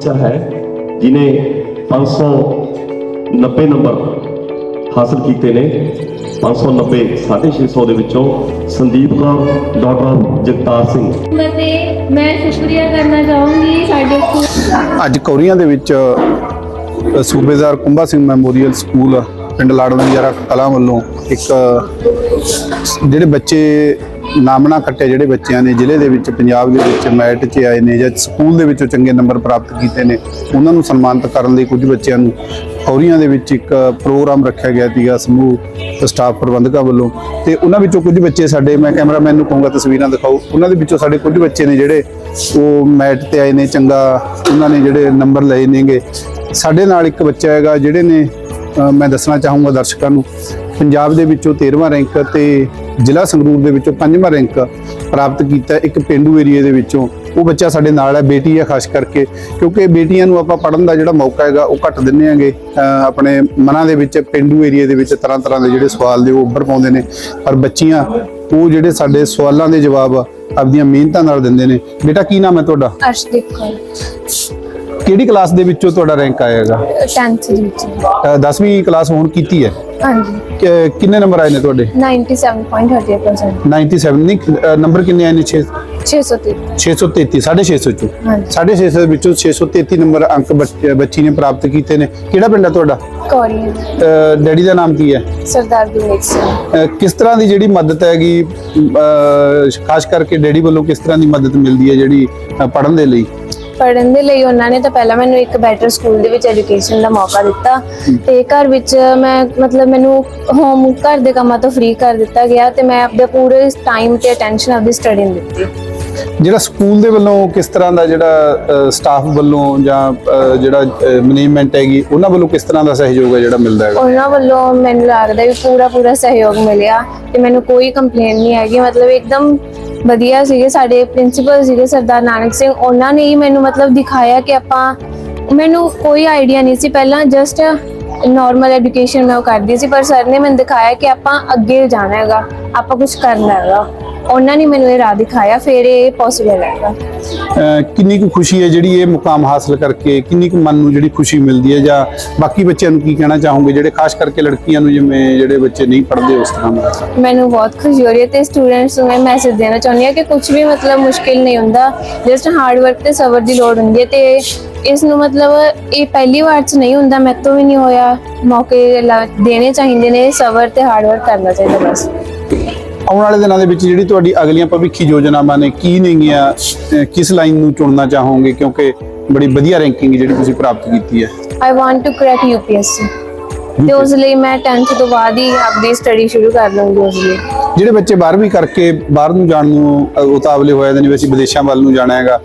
ਬੱਚਾ ਹੈ ਜਿਨੇ 590 ਨੰਬਰ ਹਾਸਲ ਕੀਤੇ ਨੇ। 590 650 ਦੇ ਵਿੱਚੋਂ ਸੰਦੀਪ ਕੌਰ ਡਾਕਟਰ ਜਗਤਾਰ ਸਿੰਘ। ਮੈਂ ਸ਼ੁਕਰੀਆ ਕਰਨਾ ਚਾਹੂੰਗੀ ਸਾਡੇ ਸਕੂਲ। ਅੱਜ ਕੌਰੀਆਂ ਦੇ ਵਿੱਚ ਸੂਬੇਦਾਰ ਕੁੰਭਾ ਸਿੰਘ ਮੈਮੋਰੀਅਲ ਸਕੂਲ ਪਿੰਡ ਲਾੜਵੰਜਾਰਾ ਕਲਾਂ ਵੱਲੋਂ ਇੱਕ ਜਿਹੜੇ ਬੱਚੇ ਨਾਮਣਾ ਕੱਟੇ ਜਿਹੜੇ ਬੱਚਿਆਂ ਨੇ ਜ਼ਿਲ੍ਹੇ ਦੇ ਵਿੱਚ, ਪੰਜਾਬ ਦੇ ਵਿੱਚ, ਮੈਟ 'ਚ ਆਏ ਨੇ ਜਾਂ ਸਕੂਲ ਦੇ ਵਿੱਚੋਂ ਚੰਗੇ ਨੰਬਰ ਪ੍ਰਾਪਤ ਕੀਤੇ ਨੇ, ਉਹਨਾਂ ਨੂੰ ਸਨਮਾਨਿਤ ਕਰਨ ਲਈ ਕੁਝ ਬੱਚਿਆਂ ਨੂੰ ਕੌਰੀਆਂ ਦੇ ਵਿੱਚ ਇੱਕ ਪ੍ਰੋਗਰਾਮ ਰੱਖਿਆ ਗਿਆ ਸੀਗਾ ਸਮੂਹ ਸਟਾਫ ਪ੍ਰਬੰਧਕਾਂ ਵੱਲੋਂ ਤੇ ਉਹਨਾਂ ਵਿੱਚੋਂ ਕੁਝ ਬੱਚੇ ਸਾਡੇ, ਮੈਂ ਕੈਮਰਾਮੈਨ ਨੂੰ ਕਹੂੰਗਾ ਤਸਵੀਰਾਂ ਦਿਖਾਓ, ਉਹਨਾਂ ਦੇ ਵਿੱਚੋਂ ਸਾਡੇ ਕੁਝ ਬੱਚੇ ਨੇ ਜਿਹੜੇ ਉਹ ਮੈਟ ਤੇ ਆਏ ਨੇ, ਚੰਗਾ ਉਹਨਾਂ ਨੇ ਜਿਹੜੇ ਨੰਬਰ ਲਏ ਨੇਗੇ। ਸਾਡੇ ਨਾਲ ਇੱਕ ਬੱਚਾ ਹੈਗਾ ਜਿਹੜੇ ਨੇ ਮੈਂ ਦੱਸਣਾ ਚਾਹੂੰਗਾ ਦਰਸ਼ਕਾਂ ਨੂੰ, ਪੰਜਾਬ ਦੇ ਵਿੱਚੋਂ 13ਵਾਂ ਰੈਂਕ ਤੇ ਜ਼ਿਲ੍ਹਾ ਸੰਗਰੂਰ ਦੇ ਵਿੱਚੋਂ 5ਵਾਂ ਰੈਂਕ ਪ੍ਰਾਪਤ ਕੀਤਾ ਇੱਕ ਪਿੰਡੂ ਏਰੀਆ ਦੇ ਵਿੱਚੋਂ। ਉਹ ਬੱਚਾ ਸਾਡੇ ਨਾਲ ਹੈ, ਬੇਟੀ ਹੈ ਖਾਸ ਕਰਕੇ, ਕਿਉਂਕਿ ਬੇਟੀਆਂ ਨੂੰ ਆਪਾਂ ਪੜਨ ਦਾ ਜਿਹੜਾ ਮੌਕਾ ਹੈਗਾ, ਉਹ ਘੱਟ ਦਿੰਨੇ ਆਂਗੇ ਆਪਣੇ ਮਨਾਂ ਦੇ ਵਿੱਚ, ਪਿੰਡੂ ਏਰੀਆ ਦੇ ਵਿੱਚ ਤਰ੍ਹਾਂ ਤਰ੍ਹਾਂ ਦੇ ਜਿਹੜੇ ਸਵਾਲ ਦੇ ਉਹ ਉੱਭਰ ਪਾਉਂਦੇ ਨੇ। ਪਰ ਬੱਚੀਆਂ, ਉਹ ਜਿਹੜੇ ਸਾਡੇ ਸਵਾਲਾਂ ਦੇ ਜਵਾਬ ਆਪਦੀਆਂ ਮਿਹਨਤਾਂ ਨਾਲ ਦਿੰਦੇ ਨੇ। ਬੇਟਾ, ਕੀ ਨਾਮ ਹੈ ਤੁਹਾਡਾ? ਅਰਸ਼ਦੀਪ ਕੌਰ। ਕਿਹੜੀ ਕਲਾਸ ਦੇ ਵਿੱਚੋਂ ਤੁਹਾਡਾ ਰੈਂਕ ਆਏਗਾ? 10th ਦੇ ਵਿੱਚ। 10ਵੀਂ ਕਲਾਸ ਹੁਣ ਕੀਤੀ ਹੈ? ਹਾਂਜੀ। ਕਿ- ਕਿੰਨੇ ਨੰਬਰ ਆਏ ਨੇ ਤੁਹਾਡੇ? 97.38% 97 ਨਹੀਂ ਅ, ਨੰਬਰ ਕਿੰਨੇ ਆਏ ਨੇ? 6 633 633 650 ਚੋਂ। ਹਾਂਜੀ। 650 ਵਿੱਚੋਂ 633 ਨੰਬਰ ਅੰਕ ਬੱਚ- ਬੱਚੀ ਨੇ ਪ੍ਰਾਪਤ ਕੀਤੇ ਨੇ। ਕਿਹੜਾ ਪਿੰਡ ਹੈ ਤੁਹਾਡਾ? ਕੋਰੀਅਨ ਅ, ਡੈਡੀ ਦਾ ਨਾਮ ਕੀ ਹੈ? ਸਰਦਾਰ ਗੁਰਮੀਤ ਸਿੰਘ। ਅ, ਕਿਸ ਤਰ੍ਹਾਂ ਦੀ ਜਿਹੜੀ ਮਦਦ ਹੈਗੀ ਅ, ਖਾਸ ਕਰਕੇ ਡੈਡੀ ਵੱਲੋਂ ਕਿਸ ਤਰ੍ਹਾਂ ਦੀ ਮਦਦ ਮਿਲਦੀ ਹੈ ਜਿਹੜੀ ਪੜਨ ਦੇ ਲਈ? ਪੜਨ ਦੇ ਲਈ ਉਹਨਾਂ ਨੇ ਤਾਂ ਪਹਿਲਾਂ ਮੈਨੂੰ ਇੱਕ ਬੈਟਰ ਸਕੂਲ ਦੇ ਵਿੱਚ ਐਜੂਕੇਸ਼ਨ ਦਾ ਮੌਕਾ ਦਿੱਤਾ ਤੇ ਘਰ ਵਿੱਚ ਮੈਂ ਮਤਲਬ ਮੈਨੂੰ ਹੋਮ ਘਰ ਦੇ ਕੰਮਾਂ ਤੋਂ ਫ੍ਰੀ ਕਰ ਦਿੱਤਾ ਗਿਆ ਤੇ ਮੈਂ ਆਪਣੇ ਪੂਰੇ ਟਾਈਮ ਤੇ ਅਟੈਂਸ਼ਨ ਆਪਦੀ ਸਟੱਡੀ ਨੂੰ ਦਿੱਤੀ। ਜਿਹੜਾ ਸਕੂਲ ਦੇ ਵੱਲੋਂ ਕਿਸ ਤਰ੍ਹਾਂ ਦਾ ਜਿਹੜਾ ਸਟਾਫ ਵੱਲੋਂ ਜਾਂ ਜਿਹੜਾ ਮੈਨੇਜਮੈਂਟ ਹੈਗੀ ਉਹਨਾਂ ਵੱਲੋਂ ਕਿਸ ਤਰ੍ਹਾਂ ਦਾ ਸਹਿਯੋਗ ਹੈ ਜਿਹੜਾ ਮਿਲਦਾ ਹੈਗਾ? ਉਹਨਾਂ ਵੱਲੋਂ ਮੈਨੂੰ ਲੱਗਦਾ ਵੀ ਪੂਰਾ ਪੂਰਾ ਸਹਿਯੋਗ ਮਿਲਿਆ ਤੇ ਮੈਨੂੰ ਕੋਈ ਕੰਪਲੇਨ ਨਹੀਂ ਹੈਗੀ ਮਤਲਬ ਇੱਕਦਮ ਵਧੀਆ ਸੀਗੇ, ਸਾਡੇ ਪ੍ਰਿੰਸੀਪਲ ਸੀਗੇ ਸਰਦਾਰ ਨਾਨਕ ਸਿੰਘ, ਉਹਨਾਂ ਨੇ ਹੀ ਮੈਨੂੰ ਮਤਲਬ ਦਿਖਾਇਆ ਕਿ ਆਪਾਂ, ਮੈਨੂੰ ਕੋਈ ਆਈਡੀਆ ਨਹੀਂ ਸੀ। ਪਹਿਲਾਂ ਜਸਟ ਨਾਰਮਲ ਐਜੂਕੇਸ਼ਨ ਮੈਂ ਉਹ ਕਰਦੀ ਸੀ, ਪਰ ਸਰ ਨੇ ਮੈਨੂੰ ਦਿਖਾਇਆ ਕਿ ਆਪਾਂ ਅੱਗੇ ਜਾਣਾ ਹੈਗਾ, ਆਪਾਂ ਕੁਝ ਕਰਨਾ ਹੈਗਾ। ਉਹਨਾਂ ਨੇ ਮੈਨੂੰ ਇਹ ਰਾਹ ਦਿਖਾਇਆ ਫਿਰ ਇਹ ਪੋਸੀਬਲ ਹੈਗਾ ਅਹ ਕਿੰਨੀ ਕੁ ਖੁਸ਼ੀ ਹੈ ਜਿਹੜੀ ਇਹ ਮੁਕਾਮ ਹਾਸਲ ਕਰਕੇ ਕਿੰਨੀ ਕੁ ਮਨ ਨੂੰ ਜਿਹੜੀ ਖੁਸ਼ੀ ਮਿਲਦੀ ਹੈ? ਜਾਂ ਬਾਕੀ ਬੱਚਿਆਂ ਨੂੰ ਕੀ ਕਹਿਣਾ ਚਾਹੋਗੇ ਜਿਹੜੇ ਖਾਸ ਕਰਕੇ ਲੜਕੀਆਂ ਨੂੰ ਜਿਵੇਂ ਜਿਹੜੇ ਬੱਚੇ ਨਹੀਂ ਪੜ੍ਹਦੇ ਉਸ ਤਰ੍ਹਾਂ ਦਾ? ਮੈਨੂੰ ਬਹੁਤ ਖੁਸ਼ੀ ਹੋ ਰਹੀ ਹੈ ਤੇ ਸਟੂਡੈਂਟਸ ਨੂੰ ਮੈਂ ਮੈਸੇਜ ਦੇਣਾ ਚਾਹੁੰਦੀ ਹਾਂ ਕਿ ਕੁਝ ਵੀ ਮਤਲਬ ਮੁਸ਼ਕਿਲ ਨਹੀਂ ਹੁੰਦਾ ਜਸਟ ਹਾਰਡ ਵਰਕ ਤੇ ਸਬਰ ਦੀ ਲੋੜ ਹੁੰਦੀ ਹੈ ਤੇ ਇਸ ਨੂੰ ਮਤਲਬ ਇਹ ਪਹਿਲੀ ਵਾਰ ਚ ਨਹੀਂ ਹੁੰਦਾ ਤੋਂ ਵੀ ਨਹੀਂ ਹੋਇਆ ਮੌਕੇ ਲ- ਦੇਣੇ ਚਾਹੀਦੇ ਨੇ ਸਬਰ ਤੇ ਹਾਰਡ ਵਰਕ ਕਰਨਾ ਚਾਹੀਦਾ ਬਸ। ਆਉਣ ਵਾਲੇ ਦਿਨਾਂ ਦੇ ਵਿੱਚ ਜਿਹੜੀ ਤੁਹਾਡੀ ਅਗਲੀਆਂ ਭਵਿੱਖੀ ਯੋਜਨਾਵਾਂ ਨੇ ਕੀ ਨੇਗੀਆਂ ਕਿਸ ਲਾਈਨ ਨੂੰ ਚੁਣਨਾ ਚਾਹੋਗੇ? ਕਿਉਂਕਿ ਬੜੀ ਵਧੀਆ ਰੈਂਕਿੰਗ ਜਿਹੜੀ ਤੁਸੀਂ ਪ੍ਰਾਪਤ ਕੀਤੀ ਹੈ। I want to crack UPSC ਤੇ ਉਸ ਲਈ ਮੈਂ 10th ਤੋਂ ਬਾਅਦ ਹੀ ਆਪਣੀ ਸਟੱਡੀ ਸ਼ੁਰੂ ਕਰ ਲਵਾਂਗੀ ਉਸ ਲਈ। ਜਿਹੜੇ ਬੱਚੇ 12ਵੀਂ ਕਰਕੇ ਬਾਹਰ ਨੂੰ ਜਾਣ ਨੂੰ ਉਤਾਵਲੇ ਹੋਏ ਨੇ ਵੀ ਅਸੀਂ ਵਿਦੇਸ਼ਾਂ ਵੱਲ ਨੂੰ ਜਾਣਾ ਹੈਗਾ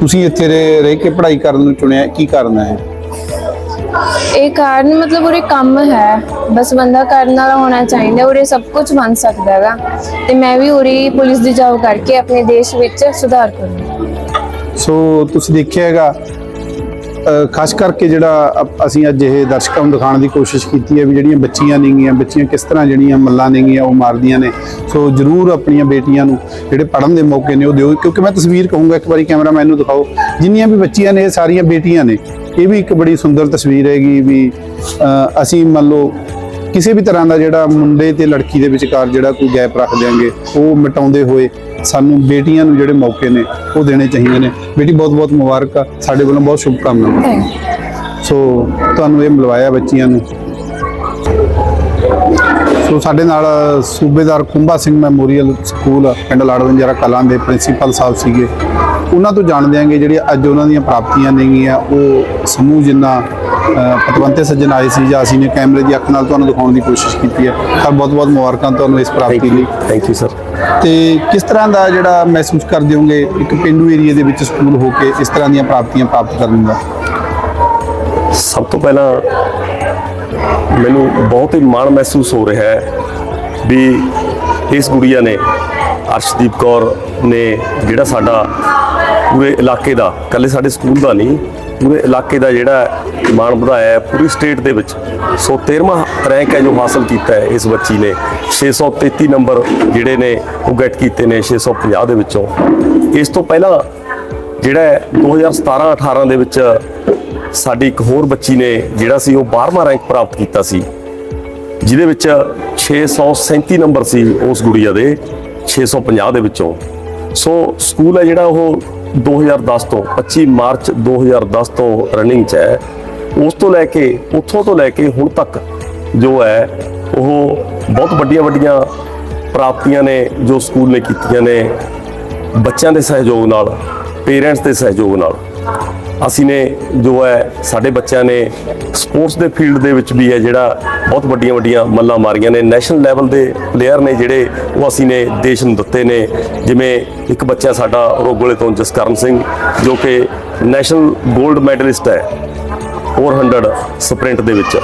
ਤੁਸੀਂ ਇੱਥੇ ਰਹਿ ਕੇ ਪੜ੍ਹਾਈ ਕਰਨ ਨੂੰ ਚੁਣਿਆ ਕੀ ਕਰਨਾ ਹੈ? ਇਹ ਕਾਰਨ ਮਤਲਬ ਉਰੇ ਕੰਮ ਹੈ। ਬਸ ਬੰਦਾ ਕਰਨ ਵਾਲਾ ਹੋਣਾ ਚਾਹੀਦਾ, ਉਰੇ ਸਭ ਕੁਝ ਬਣ ਸਕਦਾ ਹੈਗਾ। ਤੇ ਮੈਂ ਵੀ ਉਰੇ ਪੁਲਿਸ ਦੀ ਜੌਬ ਕਰਕੇ ਆਪਣੇ ਦੇਸ਼ ਵਿੱਚ ਸੁਧਾਰ ਕਰੂੰਗੀ। ਸੋ ਤੁਸੀਂ ਦੇਖਿਆ ਹੈਗਾ ਅਹ ਖਾਸ ਕਰਕੇ ਜਿਹੜਾ ਅਪ- ਅਸੀਂ ਅੱਜ ਇਹ ਦਰਸ਼ਕਾਂ ਨੂੰ ਦਿਖਾਉਣ ਦੀ ਕੋਸ਼ਿਸ਼ ਕੀਤੀ ਹੈ ਵੀ ਜਿਹੜੀਆਂ ਬੱਚੀਆਂ ਨੇਗੀਆਂ, ਬੱਚੀਆਂ ਕਿਸ ਤਰ੍ਹਾਂ ਜਿਹੜੀਆਂ ਮੱਲਾਂ ਨੇਗੀਆਂ, ਉਹ ਮਾਰਦੀਆਂ ਨੇ। ਸੋ ਜਰੂਰ ਆਪਣੀਆਂ ਬੇਟੀਆਂ ਨੂੰ ਜਿਹੜੇ ਪੜ੍ਹਨ ਦੇ ਮੌਕੇ ਨੇ, ਉਹ ਦਿਓ। ਕਿਉਂਕਿ ਮੈਂ ਤਸਵੀਰ ਕਹੂੰਗਾ, ਇੱਕ ਵਾਰੀ ਕੈਮਰਾਮੈਨ ਨੂੰ ਦਿਖਾਓ। ਜਿੰਨੀਆਂ ਵੀ ਬੱਚੀਆਂ ਨੇ, ਇਹ ਸਾਰੀਆਂ ਬੇਟੀਆਂ ਨੇ। ਇਹ ਵੀ ਇੱਕ ਬੜੀ ਸੁੰਦਰ ਤਸਵੀਰ ਹੈਗੀ ਵੀ ਅਸੀਂ ਮੰਨ ਲਓ ਕਿਸੇ ਵੀ ਤਰ੍ਹਾਂ ਦਾ ਜਿਹੜਾ ਮੁੰਡੇ ਤੇ ਲੜਕੀ ਦੇ ਵਿਚਕਾਰ ਜਿਹੜਾ ਕੋਈ ਗੈਪ ਰੱਖ ਦਿਆਂਗੇ ਉਹ ਮਿਟਾਉਂਦੇ ਹੋਏ ਸਾਨੂੰ ਬੇਟੀਆਂ ਨੂੰ ਜਿਹੜੇ ਮੌਕੇ ਨੇ ਉਹ ਦੇਣੇ ਚਾਹੀਦੇ ਨੇ। ਬੇਟੀ ਬਹੁਤ ਬਹੁਤ ਮੁਬਾਰਕ ਸਾਡੇ ਵੱਲੋਂ ਬਹੁਤ ਸ਼ੁਭ ਕਾਮਨਾਵਾਂ ਸੋ ਤੁਹਾਨੂੰ ਇਹ ਮਿਲਵਾਇਆ ਬੱਚੀਆਂ ਨੂੰ। ਸੋ ਸਾਡੇ ਨਾਲ ਸੂਬੇਦਾਰ ਕੁੰਭਾ ਸਿੰਘ ਮੈਮੋਰੀਅਲ ਸਕੂਲ ਪਿੰਡ ਲਾੜਵੰਜਾਰਾ ਕਲਾਂ ਦੇ ਪ੍ਰਿੰਸੀਪਲ ਸਾਹਿਬ ਸੀਗੇ। ਉਹਨਾਂ ਤੋਂ ਜਾਣਦੇ ਆਂਗੇ ਜਿਹੜੀਆਂ ਅੱਜ ਉਹਨਾਂ ਦੀਆਂ ਪ੍ਰਾਪਤੀਆਂ ਨੇਗੀਆਂ ਉਹ ਸਮੂਹ ਜਿੰਨਾ ਪਤਵੰਤੇ ਸੱਜਣ ਆਏ ਸੀ ਜਾਂ ਅਸੀਂ ਨੇ ਕੈਮਰੇ ਦੀ ਅੱਖ ਨਾਲ ਤੁਹਾਨੂੰ ਦਿਖਾਉਣ ਦੀ ਕੋਸ਼ਿਸ਼ ਕੀਤੀ ਹੈ। ਤਾਂ ਬਹੁਤ ਬਹੁਤ ਮੁਬਾਰਕਾਂ ਤੁਹਾਨੂੰ ਇਸ ਪ੍ਰਾਪਤੀ ਲਈ। ਥੈਂਕ ਯੂ ਸਰ ਤੇ ਕਿਸ ਤਰ੍ਹਾਂ ਦਾ ਜਿਹੜਾ ਮਹਿਸੂਸ ਕਰਦੇ ਹੋਗੇ ਇੱਕ ਪਿੰਡੂ ਏਰੀਆ ਦੇ ਵਿੱਚ ਸਕੂਲ ਹੋ ਕੇ ਇਸ ਤਰ੍ਹਾਂ ਦੀਆਂ ਪ੍ਰਾਪਤੀਆਂ ਪ੍ਰਾਪਤ ਕਰਨ ਦਾ? ਸਭ ਤੋਂ ਪਹਿਲਾਂ ਮੈਨੂੰ ਬਹੁਤ ਹੀ ਮਾਣ ਮਹਿਸੂਸ ਹੋ ਰਿਹਾ ਹੈ ਵੀ ਇਸ ਗੁੜੀਆ ਨੇ ਅਰਸ਼ਦੀਪ ਕੌਰ ਨੇ ਜਿਹੜਾ ਸਾਡਾ ਪੂਰੇ ਇਲਾਕੇ ਦਾ ਕੱਲੇ ਸਾਡੇ ਸਕੂਲ ਦਾ ਨਹੀਂ, ਪੂਰੇ ਇਲਾਕੇ ਦਾ ਜਿਹੜਾ ਮਾਣ ਵਧਾਇਆ ਹੈ, ਪੂਰੀ ਸਟੇਟ ਦੇ ਵਿੱਚ ਸੋ 13ਵਾਂ ਰੈਂਕ ਹੈ ਜੋ ਹਾਸਲ ਕੀਤਾ ਹੈ ਇਸ ਬੱਚੀ ਨੇ। 633 ਨੰਬਰ ਜਿਹੜੇ ਨੇ ਉਹ ਗੈਟ ਕੀਤੇ ਨੇ 650 ਦੇ ਵਿੱਚੋਂ। ਇਸ ਤੋਂ ਪਹਿਲਾਂ ਜਿਹੜਾ ਹੈ 2017-18 ਦੇ ਵਿੱਚ ਸਾਡੀ ਇੱਕ ਹੋਰ ਬੱਚੀ ਨੇ ਜਿਹੜਾ ਸੀ ਉਹ 12ਵਾਂ ਰੈਂਕ ਪ੍ਰਾਪਤ ਕੀਤਾ ਸੀ, ਜਿਹਦੇ ਵਿੱਚ 637 ਨੰਬਰ ਸੀ ਉਸ ਗੁੜੀਆ ਦੇ 650 ਦੇ ਵਿੱਚੋਂ। ਸੋ ਸਕੂਲ ਹੈ ਜਿਹੜਾ ਉਹ 2010 ਤੋਂ 25 ਮਾਰਚ 2010 ਤੋਂ ਰਨਿੰਗ 'ਚ ਹੈ। ਉਸ ਤੋਂ ਲੈ ਕੇ, ਉੱਥੋਂ ਤੋਂ ਲੈ ਕੇ ਹੁਣ ਤੱਕ ਜੋ ਹੈ, ਉਹ ਬਹੁਤ ਵੱਡੀਆਂ ਵੱਡੀਆਂ ਪ੍ਰਾਪਤੀਆਂ ਨੇ ਜੋ ਸਕੂਲ ਨੇ ਕੀਤੀਆਂ ਨੇ, ਬੱਚਿਆਂ ਦੇ ਸਹਿਯੋਗ ਨਾਲ ਪੇਰੈਂਟਸ ਦੇ ਸਹਿਯੋਗ ਨਾਲ। ਅਸੀਂ ਨੇ ਜੋ ਹੈ, ਸਾਡੇ ਬੱਚਿਆਂ ਨੇ ਸਪੋਰਟਸ ਦੇ ਫੀਲਡ ਦੇ ਵਿੱਚ ਵੀ ਹੈ ਜਿਹੜਾ ਬਹੁਤ ਵੱਡੀਆਂ ਵੱਡੀਆਂ ਮੱਲਾਂ ਮਾਰੀਆਂ ਨੇ। ਨੈਸ਼ਨਲ ਲੈਵਲ ਦੇ ਪਲੇਅਰ ਨੇ ਜਿਹੜੇ, ਉਹ ਅਸੀਂ ਨੇ ਦੇਸ਼ ਨੂੰ ਦਿੱਤੇ ਨੇ। ਜਿਵੇਂ ਇੱਕ ਬੱਚਾ ਸਾਡਾ ਰੋਗੋਲੇ ਤੋਂ ਜਸਕਰਨ ਸਿੰਘ, ਜੋ ਕਿ ਨੈਸ਼ਨਲ 골ਡ ਮੈਡਲਿਸਟ ਹੈ। 400 ਸਪ੍ਰਿੰਟ ਦੇ ਵਿੱਚ।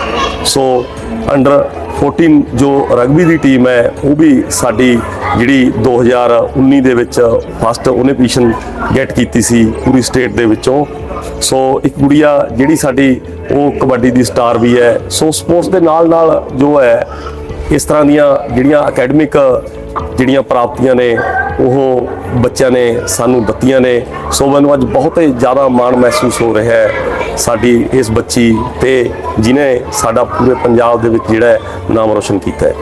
ਸੋ ਅੰਡਰ 14 ਜੋ ਰਗਬੀ ਦੀ ਟੀਮ ਹੈ, ਉਹ ਵੀ ਸਾਡੀ ਜਿਹੜੀ 2019 ਦੇ ਵਿੱਚ ਫਸਟ ਉਹਨੇ ਪੋਜੀਸ਼ਨ ਗੈਟ ਕੀਤੀ ਸੀ ਪੂਰੀ ਸਟੇਟ ਦੇ ਵਿੱਚੋਂ। ਸੋ ਇੱਕ ਗੁੜੀਆ ਜਿਹੜੀ ਸਾਡੀ, ਉਹ ਕਬੱਡੀ ਦੀ ਸਟਾਰ ਵੀ ਹੈ। ਸੋ ਸਪੋਰਟਸ ਦੇ ਨਾਲ ਨਾਲ ਜੋ ਹੈ, ਇਸ ਤਰ੍ਹਾਂ ਦੀਆਂ ਜਿਹੜੀਆਂ ਅਕੈਡਮਿਕ ਜਿਹੜੀਆਂ ਪ੍ਰਾਪਤੀਆਂ ਨੇ, ਉਹ ਬੱਚਿਆਂ ਨੇ ਸਾਨੂੰ ਦਿੱਤੀਆਂ ਨੇ। ਸੋ ਮੈਨੂੰ ਅੱਜ ਬਹੁਤ ਹੀ ਜ਼ਿਆਦਾ ਮਾਣ ਮਹਿਸੂਸ ਹੋ ਰਿਹਾ ਹੈ। ਸਾਡੀ ਇਸ ਬੱਚੀ ਤੇ ਜਿਨੇ ਸਾਡਾ ਪੂਰੇ ਪੰਜਾਬ ਦੇ ਵਿੱਚ ਜਿਹੜਾ ਨਾਮ ਰੋਸ਼ਨ ਕੀਤਾ ਹੈ।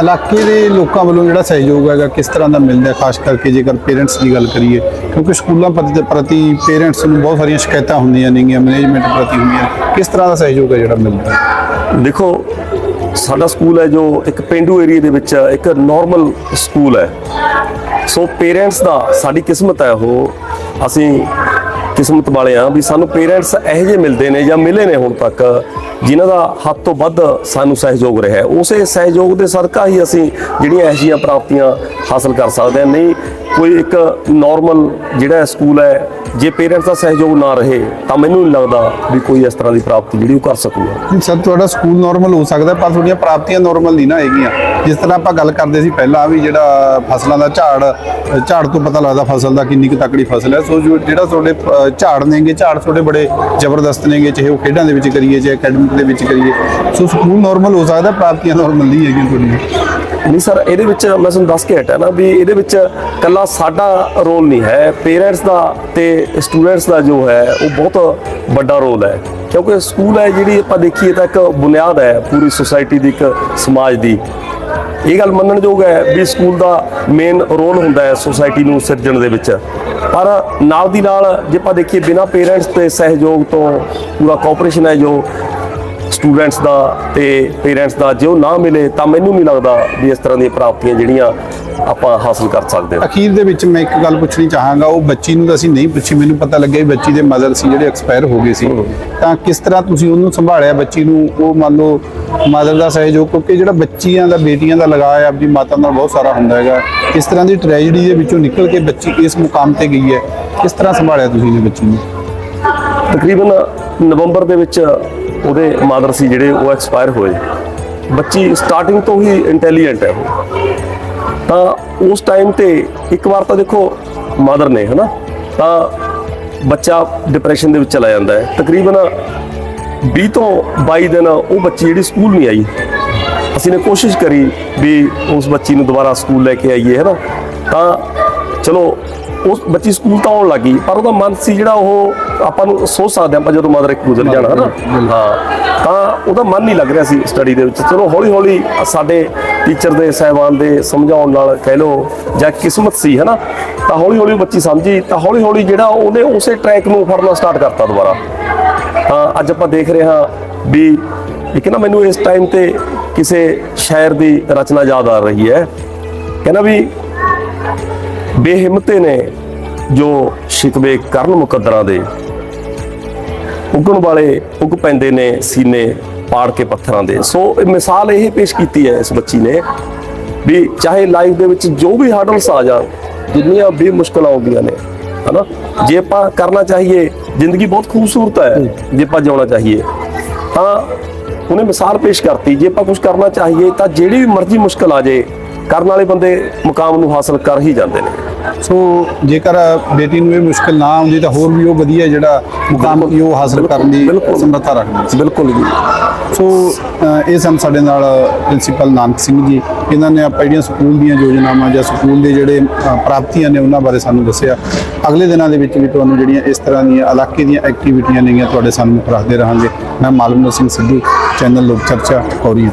ਇਲਾਕੇ ਦੇ ਲੋਕਾਂ ਵੱਲੋਂ ਜਿਹੜਾ ਸਹਿਯੋਗ ਹੈਗਾ ਕਿਸ ਤਰ੍ਹਾਂ ਦਾ ਮਿਲਦਾ ਖਾਸ ਕਰਕੇ ਜੇਕਰ ਪੇਰੈਂਟਸ ਦੀ ਗੱਲ ਕਰੀਏ ਕਿਉਂਕਿ ਸਕੂਲਾਂ ਪ੍ਰਤੀ ਪ੍ਰਤੀ ਪੇਰੈਂਟਸ ਨੂੰ ਬਹੁਤ ਸਾਰੀਆਂ ਸ਼ਿਕਾਇਤਾਂ ਹੁੰਦੀਆਂ ਨੇਗੀਆਂ ਮੈਨੇਜਮੈਂਟ ਪ੍ਰਤੀ ਹੁੰਦੀਆਂ ਕਿਸ ਤਰ੍ਹਾਂ ਦਾ ਸਹਿਯੋਗ ਹੈ ਜਿਹੜਾ ਮਿਲਦਾ ਦੇਖੋ ਸਾਡਾ ਸਕੂਲ ਹੈ ਜੋ ਇੱਕ ਪਿੰਡੂ ਏਰੀਆ ਦੇ ਵਿੱਚ ਇੱਕ ਨਾਰਮਲ ਸਕੂਲ ਹੈ। ਸੋ ਪੇਰੈਂਟਸ ਦਾ ਸਾਡੀ ਕਿਸਮਤ ਹੈ ਉਹ ਅਸੀਂ ਕਿਸਮਤ ਵਾਲੇ ਆ ਵੀ ਸਾਨੂੰ ਪੇਰੈਂਟਸ ਇਹੋ ਜਿਹੇ ਮਿਲਦੇ ਨੇ ਜਾਂ ਮਿਲੇ ਨੇ ਹੁਣ ਤੱਕ, ਜਿਨ੍ਹਾਂ ਦਾ ਹੱਦ ਤੋਂ ਵੱਧ ਸਾਨੂੰ ਸਹਿਯੋਗ ਰਿਹਾ ਉਸੇ ਸਹਿਯੋਗ ਦੇ ਸਦਕਾ ਹੀ ਅਸੀਂ ਜਿਹੜੀਆਂ ਇਹੋ ਜਿਹੀਆਂ ਪ੍ਰਾਪਤੀਆਂ ਹਾਸਲ ਕਰ ਸਕਦੇ ਹਾਂ। ਨਹੀਂ, ਕੋਈ ਇੱਕ ਨਾਰਮਲ ਜਿਹੜਾ ਸਕੂਲ ਹੈ, ਜੇ ਪੇਰੈਂਟਸ ਦਾ ਸਹਿਯੋਗ ਨਾ ਰਹੇ, ਤਾਂ ਮੈਨੂੰ ਨਹੀਂ ਲੱਗਦਾ ਵੀ ਕੋਈ ਇਸ ਤਰ੍ਹਾਂ ਦੀ ਪ੍ਰਾਪਤੀ ਜਿਹੜੀ ਉਹ ਕਰ ਸਕੂਗਾ। ਸਰ, ਤੁਹਾਡਾ ਸਕੂਲ ਨਾਰਮਲ ਹੋ ਸਕਦਾ, ਪਰ ਤੁਹਾਡੀਆਂ ਪ੍ਰਾਪਤੀਆਂ ਨਾਰਮਲ ਨਹੀਂ ਨਾ ਹੈਗੀਆਂ। ਜਿਸ ਤਰ੍ਹਾਂ ਆਪਾਂ ਗੱਲ ਕਰਦੇ ਸੀ ਪਹਿਲਾਂ ਵੀ ਜਿਹੜਾ ਫਸਲਾਂ ਦਾ ਝਾੜ ਝਾੜ ਤੋਂ ਪਤਾ ਲੱਗਦਾ ਫਸਲ ਦਾ ਕਿੰਨੀ ਕੁ ਤਕੜੀ ਫਸਲ ਹੈ। ਸੋ ਜੋ ਜਿਹੜਾ ਤੁਹਾਡੇ ਝਾੜ ਨੇਗੇ, ਝਾੜ ਤੁਹਾਡੇ ਬੜੇ ਜ਼ਬਰਦਸਤ ਨੇਗੇ, ਚਾਹੇ ਉਹ ਖੇਡਾਂ ਦੇ ਵਿੱਚ ਕਰੀਏ, ਚਾਹੇ ਅਕੈਡਮਿਕ ਦੇ ਵਿੱਚ ਕਰੀਏ। ਸੋ ਸਕੂਲ ਨਾਰਮਲ ਹੋ ਸਕਦਾ, ਪ੍ਰਾਪਤੀਆਂ ਨਾਰਮਲ ਨਹੀਂ ਹੈਗੀਆਂ ਤੁਹਾਡੀਆਂ। ਨਹੀਂ ਸਰ, ਇਹਦੇ ਵਿੱਚ ਮੈਂ ਤੁਹਾਨੂੰ ਦੱਸ ਕੇ ਹਟਿਆ ਨਾ ਵੀ ਇਹਦੇ ਵਿੱਚ ਕੱਲਾ ਸਾਡਾ ਰੋਲ ਨਹੀਂ ਹੈ। ਪੇਰੈਂਟਸ ਦਾ ਤੇ ਸਟੂਡੈਂਟਸ ਦਾ ਜੋ ਹੈ, ਉਹ ਬਹੁਤ ਵੱਡਾ ਰੋਲ ਹੈ। ਕਿਉਂਕਿ ਸਕੂਲ ਹੈ ਜਿਹੜੀ ਆਪਾਂ ਦੇਖੀਏ ਤਾਂ ਇੱਕ ਬੁਨਿਆਦ ਹੈ ਪੂਰੀ ਸੋਸਾਇਟੀ ਦੀ, ਇੱਕ ਸਮਾਜ ਦੀ। ਇਹ ਗੱਲ ਮੰਨਣਯੋਗ ਹੈ ਵੀ ਸਕੂਲ ਦਾ ਮੇਨ ਰੋਲ ਹੁੰਦਾ ਹੈ ਸੁਸਾਇਟੀ ਨੂੰ ਸਿਰਜਣ ਦੇ ਵਿੱਚ। ਪਰ ਨਾਲ ਦੀ ਨਾਲ ਜੇ ਆਪਾਂ ਦੇਖੀਏ ਬਿਨਾ ਪੇਰੈਂਟਸ ਤੇ ਸਹਿਯੋਗ ਤੋਂ ਪੂਰਾ ਕੋਆਪਰੇਸ਼ਨ ਹੈ ਜੋ ਸਟੂਡੈਂਟਸ ਦਾ ਤੇ ਪੇਰੈਂਟਸ ਦਾ ਜੇ ਉਹ ਨਾ ਮਿਲੇ ਤਾਂ ਮੈਨੂੰ ਨਹੀਂ ਲੱਗਦਾ ਵੀ ਇਸ ਤਰ੍ਹਾਂ ਦੀਆਂ ਪ੍ਰਾਪਤੀਆਂ ਜਿਹੜੀਆਂ ਆਪਾਂ ਹਾਸਲ ਕਰ ਸਕਦੇ ਹਾਂ। ਅਖੀਰ ਦੇ ਵਿੱਚ ਮੈਂ ਇੱਕ ਗੱਲ ਪੁੱਛਣੀ ਚਾਹਾਂਗਾ ਉਹ ਬੱਚੀ ਨੂੰ ਤਾਂ ਅਸੀਂ ਨਹੀਂ ਪੁੱਛੀ ਮੈਨੂੰ ਪਤਾ ਲੱਗਿਆ ਵੀ ਬੱਚੀ ਦੇ ਮਦਰ ਸੀ ਜਿਹੜੇ ਐਕਸਪਾਇਰ ਹੋ ਗਏ ਸੀ। ਤਾਂ ਕਿਸ ਤਰ੍ਹਾਂ ਤੁਸੀਂ ਉਹਨੂੰ ਸੰਭਾਲਿਆ ਬੱਚੀ ਨੂੰ? ਉਹ ਮੰਨ ਲਓ ਮਦਰ ਦਾ ਸਹਿਯੋਗ ਕਿਉਂਕਿ ਜਿਹੜਾ ਬੱਚੀਆਂ ਦਾ ਬੇਟੀਆਂ ਦਾ ਲਗਾਅ ਹੈ ਆਪਣੀ ਮਾਤਾ ਨਾਲ ਬਹੁਤ ਸਾਰਾ ਹੁੰਦਾ ਹੈਗਾ। ਇਸ ਤਰ੍ਹਾਂ ਦੀ ਟ੍ਰੈਜੇਡੀ ਦੇ ਵਿੱਚੋਂ ਨਿਕਲ ਕੇ ਬੱਚੀ ਇਸ ਮੁਕਾਮ ਤੇ ਗਈ ਹੈ? ਕਿਸ ਤਰ੍ਹਾਂ ਸੰਭਾਲਿਆ ਤੁਸੀਂ ਨੇ ਬੱਚੀ ਨੂੰ? ਤਕਰੀਬਨ ਨਵੰਬਰ ਦੇ ਵਿੱਚ ਉਹਦੇ ਮਾਦਰ ਸੀ ਜਿਹੜੇ ਉਹ ਐਕਸਪਾਇਰ ਹੋਏ। ਬੱਚੀ ਸਟਾਰਟਿੰਗ ਤੋਂ ਹੀ ਇੰਟੈਲੀਜੈਂਟ ਹੈ ਉਹ। ਤਾਂ ਉਸ ਟਾਈਮ ਤੇ ਇੱਕ ਵਾਰ ਤਾਂ ਦੇਖੋ ਮਾਦਰ ਨੇ, ਹਨਾ? ਤਾਂ ਬੱਚਾ ਡਿਪਰੈਸ਼ਨ ਦੇ ਵਿੱਚ ਚਲਾ ਜਾਂਦਾ ਹੈ। ਤਕਰੀਬਨ 20 ਤੋਂ 22 ਦਿਨ ਉਹ ਬੱਚੀ ਜਿਹੜੀ ਸਕੂਲ ਨਹੀਂ ਆਈ। ਅਸੀਂ ਨੇ ਕੋਸ਼ਿਸ਼ ਕਰੀ ਵੀ ਉਸ ਬੱਚੀ ਨੂੰ ਦੁਬਾਰਾ ਸਕੂਲ ਲੈ ਕੇ ਆਈਏ ਹੈ ਨਾ ਤਾਂ ਚਲੋ ਉਸ ਬੱਚੀ ਸਕੂਲ ਤਾਂ ਆਉਣ ਲੱਗੀ ਪਰ ਉਹਦਾ ਮਨ ਸੀ ਜਿਹੜਾ ਉਹ ਆਪਾਂ ਨੂੰ ਸੋਚ ਸਕਦੇ ਆਪਾਂ ਜਦੋਂ ਮਦਰ ਇੱਕ ਗੁਜ਼ਰ ਜਾਣਾ ਹੈ ਤਾਂ ਉਹਦਾ ਮਨ ਨਹੀਂ ਲੱਗ ਰਿਹਾ ਸੀ ਸਟੱਡੀ ਦੇ ਵਿੱਚ। ਚਲੋ ਹੌਲੀ ਹੌਲੀ ਸਾਡੇ ਟੀਚਰ ਦੇ ਸਹਿਬਾਨ ਦੇ ਸਮਝਾਉਣ ਨਾਲ ਕਹਿ ਲਓ ਜਾਂ ਕਿਸਮਤ ਸੀ ਹੈ ਨਾ ਤਾਂ ਹੌਲੀ ਹੌਲੀ ਬੱਚੀ ਸਮਝੀ ਤਾਂ ਹੌਲੀ ਹੌਲੀ ਜਿਹੜਾ ਉਹਨੇ ਉਸੇ ਟਰੈਕ ਨੂੰ ਫੜਨਾ ਸਟਾਰਟ ਕਰਤਾ ਦੁਬਾਰਾ। ਤਾਂ ਅੱਜ ਆਪਾਂ ਦੇਖ ਰਹੇ ਹਾਂ ਵੀ ਇੱਕ ਨਾ ਮੈਨੂੰ ਇਸ ਟਾਈਮ ਤੇ ਕਿਸੇ ਸ਼ਾਇਰ ਦੀ ਰਚਨਾ ਯਾਦ ਆ ਰਹੀ ਹੈ। ਕਹਿੰਦਾ ਵੀ ਬੇਹਿੰਮਤੇ ਨੇ ਜੋ ਸ਼ਿਕਵੇ ਕਰਨ ਮੁਕੱਦਰਾਂ ਦੇ ਉਗਣ ਵਾਲੇ ਉਗ ਪੈਂਦੇ ਨੇ ਸੀਨੇ ਪਾੜ ਕੇ ਪੱਥਰਾਂ ਦੇ। ਸੋ ਇਹ ਮਿਸਾਲ ਇਹ ਪੇਸ਼ ਕੀਤੀ ਹੈ ਇਸ ਬੱਚੀ ਨੇ ਵੀ ਚਾਹੇ ਲਾਈਫ ਦੇ ਵਿੱਚ ਜੋ ਵੀ ਹਰਡਲਸ ਆ ਜਾਣ ਜਿੰਨੀਆਂ ਵੀ ਮੁਸ਼ਕਲਾਂ ਆਉਂਦੀਆਂ ਨੇ, ਹਨਾ? ਜੇ ਆਪਾਂ ਕਰਨਾ ਚਾਹੀਏ, ਜ਼ਿੰਦਗੀ ਬਹੁਤ ਖੂਬਸੂਰਤ ਹੈ, ਜੇ ਆਪਾਂ ਜਿਉਣਾ ਚਾਹੀਏ, ਤਾਂ ਉਹਨੇ ਮਿਸਾਲ ਪੇਸ਼ ਕਰਤੀ। ਜੇ ਆਪਾਂ ਕੁਝ ਕਰਨਾ ਚਾਹੀਏ, ਤਾਂ ਜਿਹੜੀ ਵੀ ਮਰਜ਼ੀ ਮੁਸ਼ਕਲ ਆ ਜੇ ਕਰਨ ਵਾਲੇ ਬੰਦੇ ਮੁਕਾਮ ਨੂੰ ਹਾਸਲ ਕਰ ਹੀ ਜਾਂਦੇ ਨੇ। ਸੋ ਜੇਕਰ ਬੇਟੀ ਨੂੰ ਇਹ ਮੁਸ਼ਕਲ ਨਾ ਆਉਂਦੀ ਤਾਂ ਹੋਰ ਵੀ ਉਹ ਵਧੀਆ ਜਿਹੜਾ ਮੁਕਾਮ ਉਹ ਹਾਸਲ ਕਰਨ ਦੀ। ਸਮਰੱਥਾ ਰੱਖਦੀ ਸੀ ਬਿਲਕੁਲ ਜੀ। ਸੋ ਇਹ ਸਨ ਸਾਡੇ ਨਾਲ ਪ੍ਰਿੰਸੀਪਲ ਨਾਨਕ ਸਿੰਘ ਜੀ ਇਹਨਾਂ ਨੇ ਆਪਾਂ ਜਿਹੜੀਆਂ ਸਕੂਲ ਦੀਆਂ ਯੋਜਨਾਵਾਂ ਜਾਂ ਸਕੂਲ ਦੇ ਜਿਹੜੇ ਪ੍ਰਾਪਤੀਆਂ ਨੇ ਉਹਨਾਂ ਬਾਰੇ ਸਾਨੂੰ ਦੱਸਿਆ। ਅਗਲੇ ਦਿਨਾਂ ਦੇ ਵਿੱਚ ਵੀ ਤੁਹਾਨੂੰ ਜਿਹੜੀਆਂ ਇਸ ਤਰ੍ਹਾਂ ਦੀਆਂ ਇਲਾਕੇ ਦੀਆਂ ਐਕਟੀਵਿਟੀਆਂ ਨੇਗੀਆਂ ਤੁਹਾਡੇ ਸਾਹਮਣੇ ਰੱਖਦੇ ਰਹਾਂਗੇ। ਮੈਂ ਮਾਲਵਿੰਦਰ ਸਿੰਘ ਸਿੱਧੂ ਚੈਨਲ ਲੋਕ ਚਰਚਾ ਕੌਰੀਆਂ